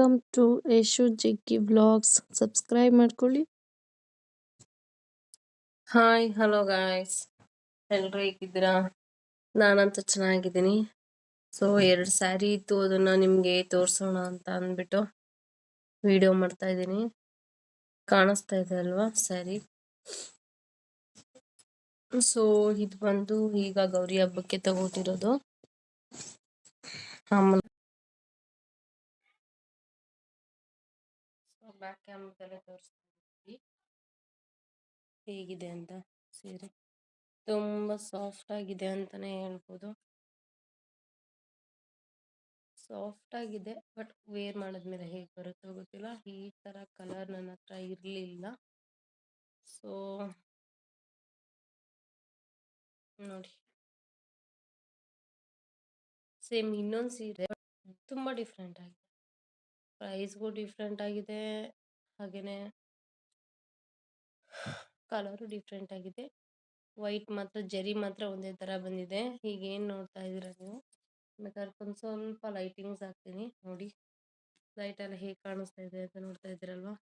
Welcome to Yashu Jaggi vlogs subscribe ಮಾಡ್ಕೊಳ್ಳಿ. Hi hello guys ಎಲ್ಲರೂ ಹೇಗಿದ್ದೀರಾ? ನಾನಂತೂ ಚೆನ್ನಾಗಿದ್ದೀನಿ. ಸೊ ಎರಡು ಸ್ಯಾರಿ ಇತ್ತು, ಅದನ್ನ ನಿಮಗೆ ತೋರಿಸೋಣ ಅಂತ ಅಂದ್ಬಿಟ್ಟು ವಿಡಿಯೋ ಮಾಡ್ತಾ ಇದ್ದೀನಿ. ಕಾಣಿಸ್ತಾ ಇದೆ ಅಲ್ವಾ ಸ್ಯಾರಿ ಸೊ ಇದು ಬಂದು ಈಗ ಗೌರಿ ಹಬ್ಬಕ್ಕೆ ತಗೋತಿರೋದು. ಆಮೇಲೆ ಬ್ಯಾಕ್ ಕ್ಯಾಮ್ರದಲ್ಲೇ ತೋರಿಸ್ತೀನಿ ಹೇಗಿದೆ ಅಂತ ಸೀರೆ? ತುಂಬ ಸಾಫ್ಟ್ ಆಗಿದೆ ಅಂತಾನೆ ಹೇಳ್ಬೋದು. ಸಾಫ್ಟ್ ಆಗಿದೆ ಬಟ್ ವೇರ್ ಮಾಡಿದ್ಮೇಲೆ ಹೇಗೆ ಬರುತ್ತೋ ಗೊತ್ತಿಲ್ಲ. ಈ ಥರ ಕಲರ್ ನನ್ನ ಹತ್ರ ಇರಲಿಲ್ಲ. ಸೊ ನೋಡಿ. ಸೇಮ್ ಇನ್ನೊಂದು ಸೀರೆ ತುಂಬ ಡಿಫ್ರೆಂಟ್ ಆಗಿದೆ. ಪ್ರೈಸ್ಗೂ ಡಿಫರೆಂಟ್ ಆಗಿದೆ. ಹಾಗೆಯೇ ಕಲರು ಡಿಫರೆಂಟ್ ಆಗಿದೆ. ವೈಟ್ ಮಾತ್ರ, ಜರಿ ಮಾತ್ರ ಒಂದೇ ತರ ಬಂದಿದೆ. ಈಗ ಏನ್ ನೋಡ್ತಾ ಇದ್ದೀರಾ ನೀವು? ಬೇಕಾದ್ರೆ ಸ್ವಲ್ಪ ಲೈಟಿಂಗ್ಸ್ ಹಾಕ್ತೀನಿ. ನೋಡಿ, ಲೈಟ್ ಎಲ್ಲ ಹೇಗೆ ಕಾಣಿಸ್ತಾ ಇದೆ ಅಂತ ನೋಡ್ತಾ ಇದ್ದೀರಲ್ವಾ?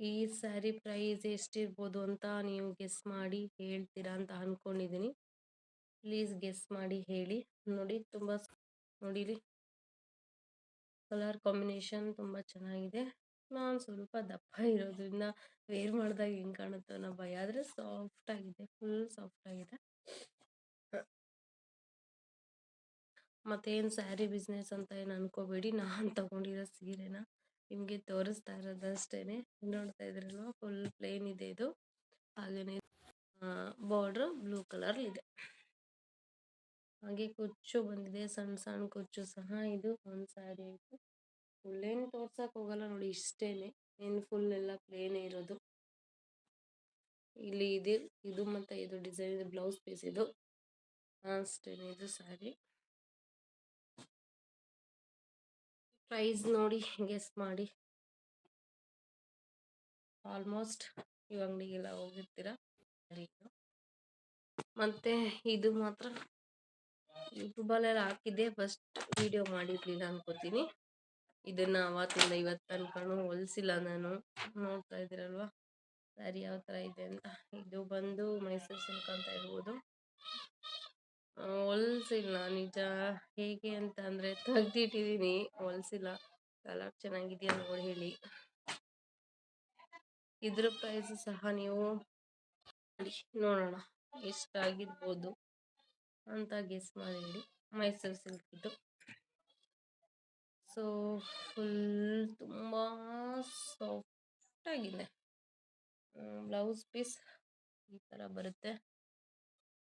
ಈ ಸ್ಯಾರಿ ಪ್ರೈಸ್ ಎಷ್ಟಿರ್ಬೋದು ಅಂತ ನೀವು ಗೆಸ್ ಮಾಡಿ ಹೇಳ್ತೀರಾ ಅಂತ ಅಂದ್ಕೊಂಡಿದ್ದೀನಿ ಪ್ಲೀಸ್ ಗೆಸ್ ಮಾಡಿ ಹೇಳಿ. ನೋಡಿ, ತುಂಬ ನೋಡಿರಿ. ಕಲರ್ ಕಾಂಬಿನೇಷನ್ ತುಂಬಾ ಚೆನ್ನಾಗಿದೆ. ನಾನ್ ಸ್ವಲ್ಪ ದಪ್ಪ ಇರೋದ್ರಿಂದ ವೇರ್ ಮಾಡಿದಾಗ ಹೆಂಗೆ ಕಾಣುತ್ತೋ ಅನ್ನೋ ಭಯ. ಆದರೆ ಸಾಫ್ಟ್ ಆಗಿದೆ. ಫುಲ್ ಸಾಫ್ಟ್ ಆಗಿದೆ. ಮತ್ತೇನು ಸ್ಯಾರಿ ಬಿಸ್ನೆಸ್ ಅಂತ ಏನು ಅನ್ಕೋಬೇಡಿ. ನಾನು ತಗೊಂಡಿರೋ ಸೀರೆನ ನಿಮಗೆ ತೋರಿಸ್ತಾ ಇರೋದು ಅಷ್ಟೇನೆ. ನೋಡ್ತಾ ಇದ್ರಲ್ವ? ಫುಲ್ ಪ್ಲೇನ್ ಇದೆ ಇದು. ಹಾಗೇನೆ ಬಾರ್ಡರ್ ಬ್ಲೂ ಕಲರ್ ಇದೆ ಹಾಗೆ ಕುಚ್ಚು ಬಂದಿದೆ ಸಣ್ಣ ಸಣ್ಣ ಕುಚ್ಚು ಸಹ ಇದು ಒಂದು ಸ್ಯಾರಿ ಫುಲ್ ಏನ್ ತೋರ್ಸಕ್ ಹೋಗಲ್ಲ ನೋಡಿ ಇಷ್ಟೇನೆ, ಏನ್ ಫುಲ್ ಎಲ್ಲ ಪ್ಲೇನ್ ಇರೋದು. ಇಲ್ಲಿ ಇದೆ, ಇದು ಮತ್ತೆ ಇದು ಡಿಸೈನ್ ಇದು ಬ್ಲೌಸ್ ಪೀಸ್ ಇದು. ಅಷ್ಟೇನೆ ಇದು ಸ್ಯಾರಿ ಪ್ರೈಸ್ ನೋಡಿ ಗೆಸ್ ಮಾಡಿ. ಆಲ್ಮೋಸ್ಟ್ ಈ ಅಂಗಡಿಗೆಲ್ಲ ಹೋಗಿರ್ತೀರ? ಮತ್ತೆ ಇದು ಮಾತ್ರ. ಯೂಟ್ಯೂಬಲ್ಲೆಲ್ಲ ಹಾಕಿದ್ದೆ. ಫಸ್ಟ್ ವಿಡಿಯೋ ಮಾಡಿರಲಿಲ್ಲ ಅನ್ಕೋತೀನಿ. ಇದನ್ನ ಅವತ್ತಿಂದ ಇವತ್ತು ತನಕನೂ ಹೊಲಿಸಿಲ್ಲ ನಾನು. ನೋಡ್ತಾ ಇದ್ದೀರಲ್ವಾ? ಸ್ಯಾರಿ ಯಾವ ಥರ ಇದೆ ಅಂತ. ಇದು ಬಂದು ಮೈಸೂರು ಸಿಲ್ಕ್ ಅಂತ ಇರ್ಬೋದು. ಹೊಲ್ಸಿಲ್ಲ. ನಿಜ ಹೇಗೆ ಅಂತ ಅಂದರೆ ತೆಗ್ದಿಟ್ಟಿದ್ದೀನಿ ಹೊಲ್ಸಿಲ್ಲ. ಕಲರ್ ಚೆನ್ನಾಗಿದೆಯಾ ನೋಡಿ ಹೇಳಿ. ಇದ್ರ ಪ್ರೈಸ್ ಸಹ ನೀವು ನೋಡೋಣ. ಎಷ್ಟಾಗಿರ್ಬೋದು. ಅಂತ ಗೆಸ್ ಮಾಡಿ ಮೈಸೂರು ಸಿಲ್ಕ್ ಇದು. ಸೊ ಫುಲ್ ತುಂಬ ಸಾಫ್ಟಾಗಿದೆ ಬ್ಲೌಸ್ ಪೀಸ್ ಈ ಥರ ಬರುತ್ತೆ.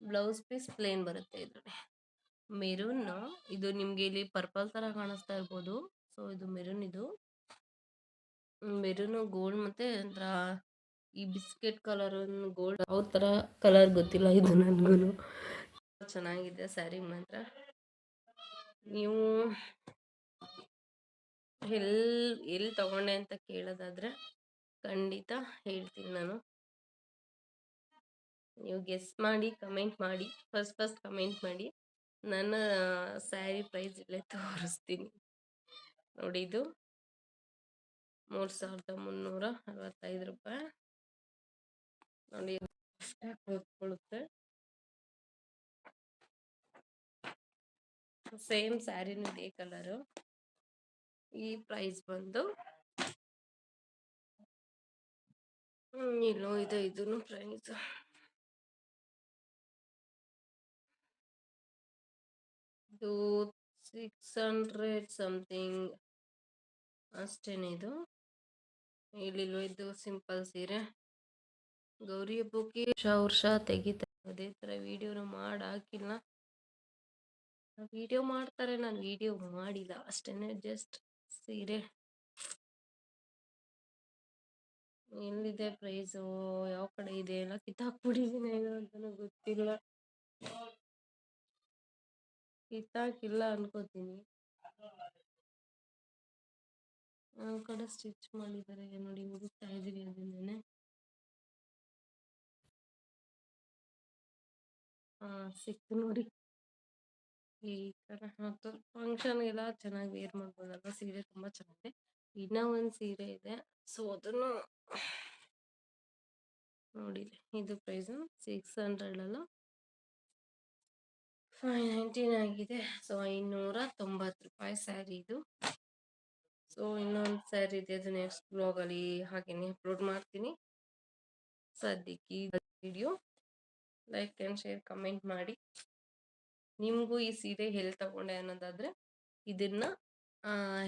ಬ್ಲೌಸ್ ಪೀಸ್ ಪ್ಲೇನ್ ಬರುತ್ತೆ ಇದರಲ್ಲಿ. ಮೆರೂನ್ ಇದು ನಿಮಗೆ ಇಲ್ಲಿ ಪರ್ಪಲ್ ಥರ ಕಾಣಿಸ್ತಾ ಇರ್ಬೋದು. ಸೊ ಇದು ಮೆರೂನ್ ಇದು. ಮೆರೂನು ಗೋಲ್ಡ್ ಮತ್ತೆ ಒಂಥರ ಈ ಬಿಸ್ಕೆಟ್ ಕಲರ್ ಗೋಲ್ಡ್ ಯಾವ ಥರ ಕಲರ್ ಗೊತ್ತಿಲ್ಲ ಇದು ನನಗೂ ಚೆನ್ನಾಗಿದೆ ಸ್ಯಾರಿ ಮಾತ್ರ. ನೀವು ಎಲ್ಲಿ ಎಲ್ಲಿ ತಗೊಂಡೆ ಅಂತ ಕೇಳೋದಾದ್ರೆ ಖಂಡಿತ ಹೇಳ್ತೀನಿ ನಾನು. ನೀವು ಗೆಸ್ ಮಾಡಿ ಕಮೆಂಟ್ ಮಾಡಿ ಫಸ್ಟ್ ಫಸ್ಟ್ ಕಮೆಂಟ್ ಮಾಡಿ. ನನ್ನ, ಸ್ಯಾರಿ ಪ್ರೈಸ್ ಇಲ್ಲೇ ತೋರಿಸ್ತೀನಿ. ನೋಡಿ ಇದು ಮೂರು ಸಾವಿರದ ಮುನ್ನೂರ ಅರವತ್ತೈದು ರೂಪಾಯಿ. ನೋಡಿ ಕೂತ್ಕೊಳ್ಳುತ್ತೆ ಸೇಮ್ ಸ್ಯಾರಿನೂ ಇದೇ ಕಲರ್ ಈ ಪ್ರೈಸ್ ಬಂದು ಇಲ್ಲೋ, ಇದೆ ಇದನ್ನು ಪ್ರೈಸ್. ಇದು ಸಿಕ್ಸ್ ಹಂಡ್ರೆಡ್ ಸಮಥಿಂಗ್ ಅಷ್ಟೇನೆ ಇದು. ಇಲ್ಲಿಲ್ವ ಇದು ಸಿಂಪಲ್ ಸೀರೆ. ಗೌರಿ ಹಬ್ಬಕ್ಕೆ ವರ್ಷ ವರ್ಷ ತೆಗಿತಾರೆ ಅದೇ ಥರ ವಿಡಿಯೋನ ಮಾಡಿ ಹಾಕಿಲ್ಲ. ವಿಡಿಯೋ ಮಾಡ್ತಾರೆ, ನಾನು ವಿಡಿಯೋ ಮಾಡಿಲ್ಲ. ಅಷ್ಟೇನೆ ಜಸ್ಟ್ ಸೀರೆ. ಎಲ್ಲಿದೆ ಪ್ರೈಸು ಯಾವ ಕಡೆ ಇದೆ? ಎಲ್ಲ ಕಿತ್ತಾಕ್ಬಿಟ್ಟಿದ್ದೀನಿ ಅಂತಲೂ ಗೊತ್ತಿಲ್ಲ. ಕಿತ್ತಾಕಿಲ್ಲ ಅನ್ಕೋತೀನಿ. ಆ ಕಡೆ ಸ್ಟಿಚ್ ಮಾಡಿದ್ದಾರೆ. ನೋಡಿ ಹುಡುಕ್ತಾ ಇದೀವಿ ಅದನ್ನೇ ಹಾ, ಸಿಕ್ತು ನೋಡಿ. ಈ ತರ ಫಂಕ್ಷನ್ ಗೆಲ್ಲ ಚೆನ್ನಾಗಿ ವೇರ್ ಮಾಡ್ಬೋದಲ್ವಾ? ಸೀರೆ ತುಂಬಾ ಚೆನ್ನಾಗಿದೆ. ಇನ್ನ ಒಂದ್ ಸೀರೆ ಇದೆ. ಸೊ ಅದನ್ನು ನೋಡಿ ಇದು ಪ್ರೈಸ್ ಸಿಕ್ಸ್ ಹಂಡ್ರೆಡ್ ಅಲ್ಲ? ಫೈವ್ ನೈಂಟೀನ್ ಆಗಿದೆ. ಸೊ ಐನೂರ ತೊಂಬತ್ತು ರೂಪಾಯಿ ಸ್ಯಾರಿ ಇದು. ಸೊ ಇನ್ನೊಂದು ಸ್ಯಾರಿ ಇದೆ. ಅದು ನೆಕ್ಸ್ಟ್ ಬ್ಲಾಗ್ ಅಲ್ಲಿ ಹಾಗೇನೆ ಅಪ್ಲೋಡ್ ಮಾಡ್ತೀನಿ. ಸದ್ಯಕ್ಕೆ video like and share comment ಮಾಡಿ. ನಿಮಗೂ ಈ ಸೀರೆ ಎಲ್ಲಿ ತಗೊಂಡೆ ಅನ್ನೋದಾದ್ರೆ, ಇದನ್ನ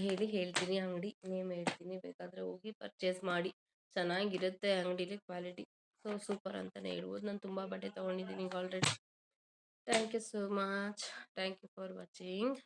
ಹೇಳಿ ಹೇಳ್ತೀನಿ ಅಂಗಡಿ, ನೇಮ್ ಹೇಳ್ತೀನಿ. ಬೇಕಾದ್ರೆ ಹೋಗಿ ಪರ್ಚೇಸ್ ಮಾಡಿ. ಚೆನ್ನಾಗಿರುತ್ತೆ ಅಂಗಡಿಲಿ ಕ್ವಾಲಿಟಿ ಸೊ ಸೂಪರ್ ಅಂತಾನೆ ಹೇಳ್ಬೋದು. ನಾನು ತುಂಬ ಬಟ್ಟೆ ತೊಗೊಂಡಿದ್ದೀನಿ ಈಗ already thank you so much thank you for watching